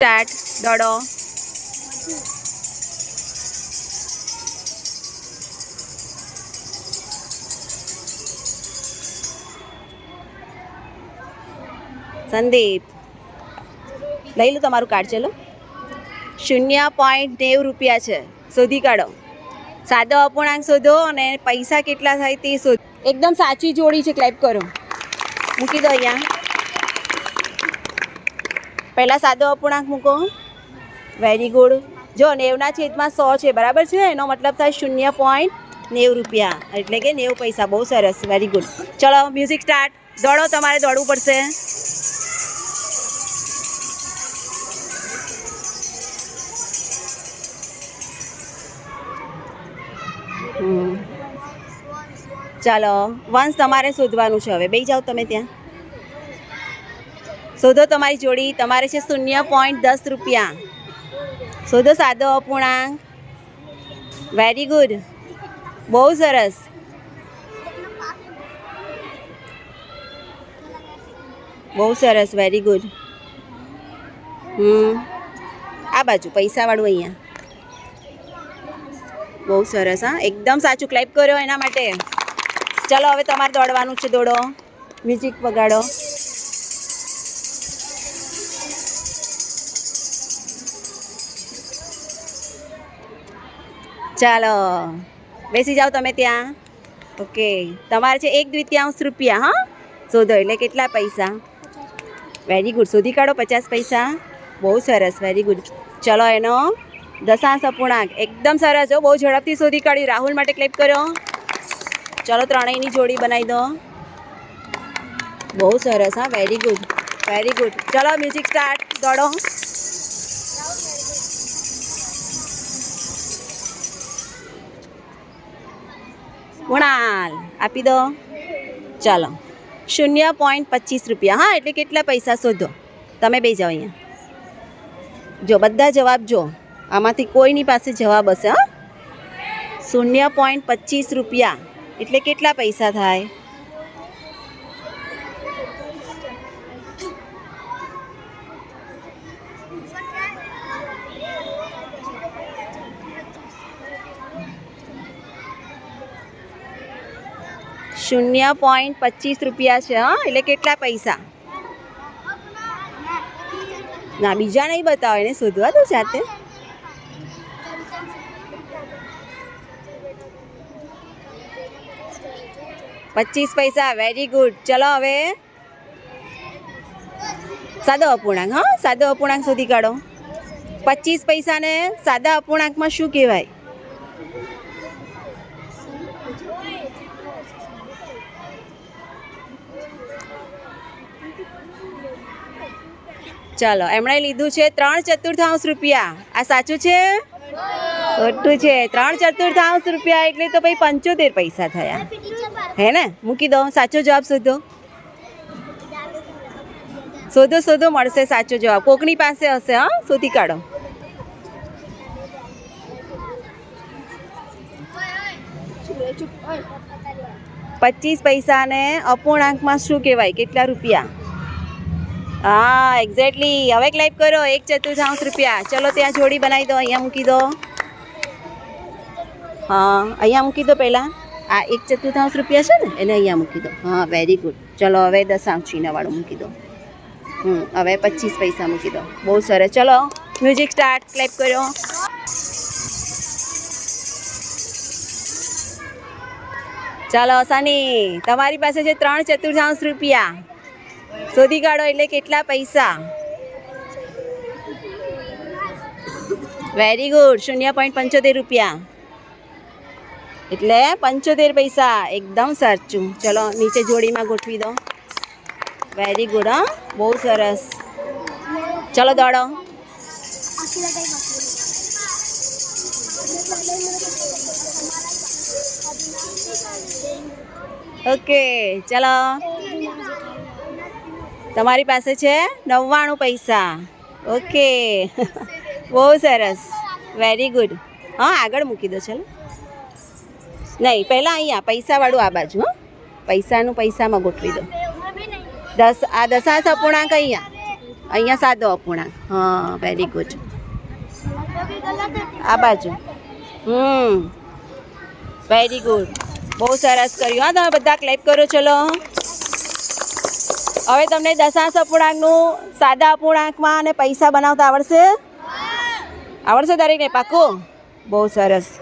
Start દડો. સંદીપ. લઈ લો તમારું કાર્ડ, ચલો. શૂન્ય પોઈન્ટ નેવું રૂપિયા છે. શોધી કાઢો. સાદો અપૂર્ણાંક શોધો અને પૈસા કેટલા થાય તે શોધો એકદમ સાચી જોડી છે ક્લેપ કરો. મૂકી દો અહીંયા. પહેલાં સાદો અપૂર્ણાંક મૂકો. વેરી ગુડ જો નેવના છેદમાં સો છે, બરાબર છે? એનો મતલબ થાય શૂન્ય પોઈન્ટ નેવું રૂપિયા. એટલે કે નેવું પૈસા. બહુ સરસ. વેરી ગુડ ચલો મ્યુઝિક સ્ટાર્ટ દોડો, તમારે દોડવું પડશે. ચાલો વંશ તમારે શોધવાનું છે હવે. બે જાઓ તમે ત્યાં. શોધો તમારી જોડી, તમારે છે શૂન્ય પોઈન્ટ દસ રૂપિયા. શોધો સાદો, અપૂર્ણાંક. વેરી ગુડ બહુ સરસ. બહુ સરસ વેરી ગુડ હમ. આ બાજુ, પૈસાવાળું અહીંયા. બહુ સરસ, હા. એકદમ સાચું ક્લાઇપ કર્યો એના માટે. ચલો, હવે તમારે દોડવાનું છે, દોડો. મ્યુઝિક વગાડો. ચાલો. બેસી જાઓ તમે ત્યાં. ઓકે તમારે છે એક દ્વિતીયાંશ રૂપિયા, હા? શોધો એટલે કેટલા પૈસા? વેરી ગુડ શોધી કાઢો પચાસ પૈસા. બહુ સરસ. વેરી ગુડ ચલો એનો દશાંશ અપૂર્ણાંક. એકદમ સરસ હો. બહુ ઝડપથી શોધી કાઢ્યું. રાહુલ માટે ક્લેપ કરો ચલો ત્રણેયની જોડી બનાવી દો. બહુ સરસ, હા? વેરી ગુડ વેરી ગુડ ચલો મ્યુઝિક સ્ટાર્ટ દોડો. કુણાલ આપી દો. ચાલો. શૂન્ય પોઈન્ટ પચીસ રૂપિયા. હા, એટલે કેટલા પૈસા શોધો? તમે બે જાઓ અહીંયા. જો, બધા જવાબ જો. આમાંથી કોઈની પાસે જવાબ હશે, હા? શૂન્ય પોઈન્ટ પચીસ રૂપિયા. એટલે કેટલા પૈસા થાય? શૂન્ય પોઈન્ટ પચીસ રૂપિયા છે, હા? એટલે કેટલા પૈસા? ના, બીજા નહીં બતાવો એને શોધવા દો જાતે. પચીસ પૈસા વેરી ગુડ ચલો હવે. સાદો અપૂર્ણાંક, હા? સાદો અપૂર્ણાંક શોધી કાઢો. પચીસ પૈસાને સાદા અપૂર્ણાંકમાં શું કહેવાય? ચાલો, એમણે લીધું છે ત્રણ ચતુર્થાંશ રૂપિયા. આ સાચું છે? ખોટું છે. ત્રણ ચતુર્થાંશ રૂપિયા એટલે તો ભાઈ પંચોતેર પૈસા થયા. હે ને? મૂકી દો, સાચો જવાબ શોધો. શોધો શોધો, મળશે સાચો જવાબ. કોકની પાસે હશે, હા? શોધી કાઢો. પચીસ પૈસાને અપૂર્ણાંકમાં શું કહેવાય? કેટલા રૂપિયા? હા એક્ઝેક્ટલી હવે ક્લાઇપ કરો એક ચતુર્થાંશ રૂપિયા. ચલો, ત્યાં જોડી બનાવી દો, અહીંયા મૂકી દો. હા, અહીંયા મૂકી દો પહેલાં. આ એક ચતુર્થાંશ રૂપિયા છે ને, એને અહીંયા મૂકી દો. હા વેરી ગુડ ચલો, હવે દશાંશ ચીનાવાળું મૂકી દો. હમ, હવે પચીસ પૈસા મૂકી દો. બહુ સરસ. ચલો મ્યુઝિક સ્ટાર્ટ ક્લેપ કર્યો. ચાલો, સની, તમારી પાસે છે ત્રણ ચતુર્થાંશ રૂપિયા. શોધી કાઢો એટલે કેટલા પૈસા? વેરી ગુડ શૂન્ય પોઈન્ટ પંચોતેર રૂપિયા. એટલે પંચોતેર પૈસા. એકદમ સાચું. ચલો, નીચે જોડીમાં ગોઠવી દો. વેરી ગુડ હા? બહુ સરસ. ચલો, દોડો. ઓકે ચલો. તમારી પાસે છે નવ્વાણું પૈસા. ઓકે. બહુ સરસ. વેરી ગુડ હા, આગળ મૂકી દો, ચાલો. નહીં, પહેલાં અહીંયા, પૈસાવાળું આ બાજુ, હા. પૈસાનું પૈસામાં ગોઠવી દો. દસ, આ દશાંશ અપૂર્ણાંક અહીંયા. અહીંયા સાદો અપૂર્ણાંક. હા વેરી ગુડ આ બાજુ. હમ. વેરી ગુડ બહુ સરસ કર્યું. હા, તમે બધા ક્લેપ કરો, ચલો. હવે તમને દશાંશ અપૂર્ણાંકનું સાદા અપૂર્ણાંકમાં અને પૈસા બનાવતા આવડશે? આવડશે દરેકને? પાકું બહુ સરસ.